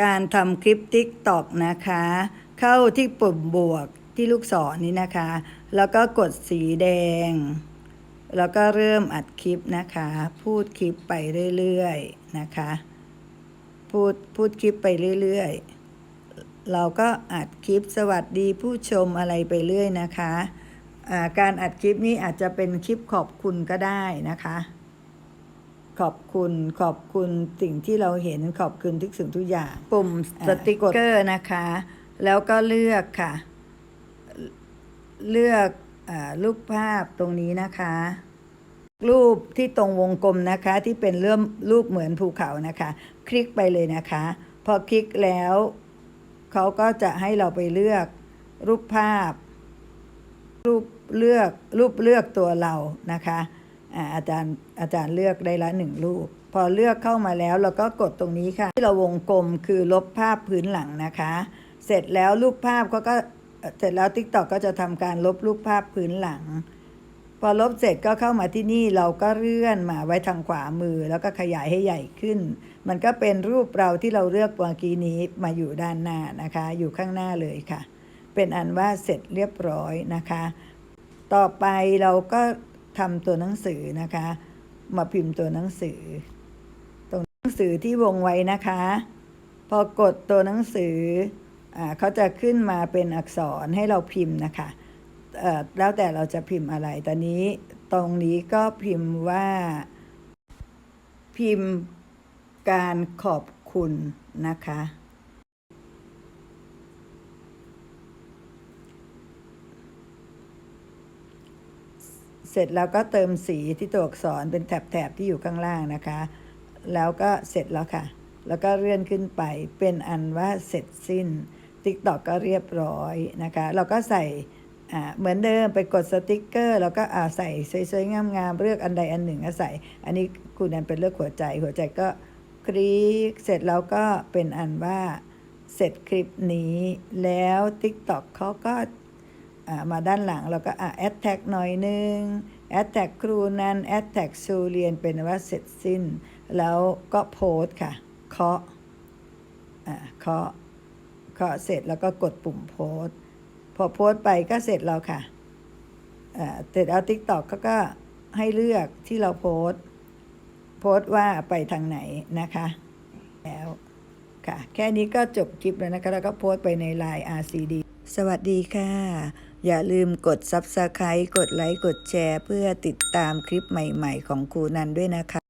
การทำคลิป TikTok นะคะ เข้าที่ปุ่มบวกที่ลูกศรนี้นะคะ แล้วก็กดสีแดง แล้วก็เริ่มอัดคลิปนะคะ พูดคลิปไปเรื่อยๆนะคะ พูดพูดคลิปไปเรื่อยๆ เราก็อัดคลิปสวัสดีผู้ชมอะไรไปเรื่อยนะคะ การอัดคลิปนี้อาจจะเป็นคลิปขอบคุณก็ได้นะคะ ขอบคุณขอบคุณสิ่งที่เราเห็นขอบคุณทุกสิ่งทุกอย่าง ปุ่มสติกเกอร์นะคะ แล้วก็เลือกค่ะ เลือกอารูปภาพตรงนี้นะคะ รูปที่ตรงวงกลมนะคะ ที่เป็นเริ่มรูปเหมือนภูเขานะคะ คลิกไปเลยนะคะ พอคลิกแล้วเขาก็จะให้เราไปเลือกรูปภาพ รูปเลือกรูปเลือกตัวเรานะคะ อาจารย์อาจารย์เลือกได้ละหนึ่งรูป พอเลือกเข้ามาแล้วเราก็กดตรงนี้ค่ะ ที่เราวงกลมคือลบภาพพื้นหลังนะคะ เสร็จแล้วรูปภาพเขาก็เอ่อเสร็จแล้ว TikTok ก็จะทำการลบรูปภาพพื้นหลัง พอลบเสร็จก็เข้ามาที่นี่เราก็เลื่อนมาไว้ทางขวามือ แล้วก็ขยายให้ใหญ่ขึ้น มันก็เป็นรูปเราที่เราเลือกเมื่อกี้นี้มาอยู่ด้านหน้านะคะ อยู่ข้างหน้าเลยค่ะ เป็นอันว่าเสร็จเรียบร้อยนะคะ ต่อไปเราก็ ทำตัวหนังสือนะคะ มาพิมพ์ตัวหนังสือ ตรงหนังสือที่วงไว้นะคะ พอกดตัวหนังสืออ่เขาจะขึ้นมาเป็นอักษรให้เราพิมพ์นะคะแล้วแต่เราจะพิมพ์อะไร ตอนนี้ตรงนี้ก็พิมพ์ว่าพิมพ์การขอบคุณนะคะ เสร็จแล้วก็เติมสีที่ตัวอักษรเป็นแถบๆที่อยู่ข้างล่างนะคะ แล้วก็เสร็จแล้วค่ะ แล้วก็เลื่อนขึ้นไปเป็นอันว่าเสร็จสิ้น TikTok ก็เรียบร้อยนะคะ เราก็ใส่เหมือนเดิมไปกดสติกเกอร์ แล้วก็ใส่สวยๆงามๆเลือกอันใดอันหนึ่งใส่ อันนี้คุณนันเป็นเลือกหัวใจ หัวใจก็คลิกเสร็จแล้วก็เป็นอันว่าเสร็จคลิปนี้แล้ว TikTok เขาก็ มาด้านหลังเราก็อ่าแอดแท็กหน่อยนึงแอดแท็กครูนันแอดแท็กซูเรียนเป็นว่าเสร็จสิ้น แล้วก็โพสต์ค่ะเคาะอ่าเคาะเคาะเสร็จแล้วก็กดปุ่มโพสต์พอโพสต์ไปก็เสร็จแล้วค่ะอ่าเสร็จเอาทิกตอกเขาก็ให้เลือกที่เราโพสต์โพสต์ว่าไปทางไหนนะคะ แล้วค่ะ แค่นี้ก็จบคลิปแล้วนะคะ แล้วก็โพสต์ไปใน Line RCD สวัสดีค่ะ อย่าลืมกด Subscribe กดไลค์ กดแชร์ เพื่อติดตามคลิปใหม่ ๆ ของครูนันด้วยนะคะ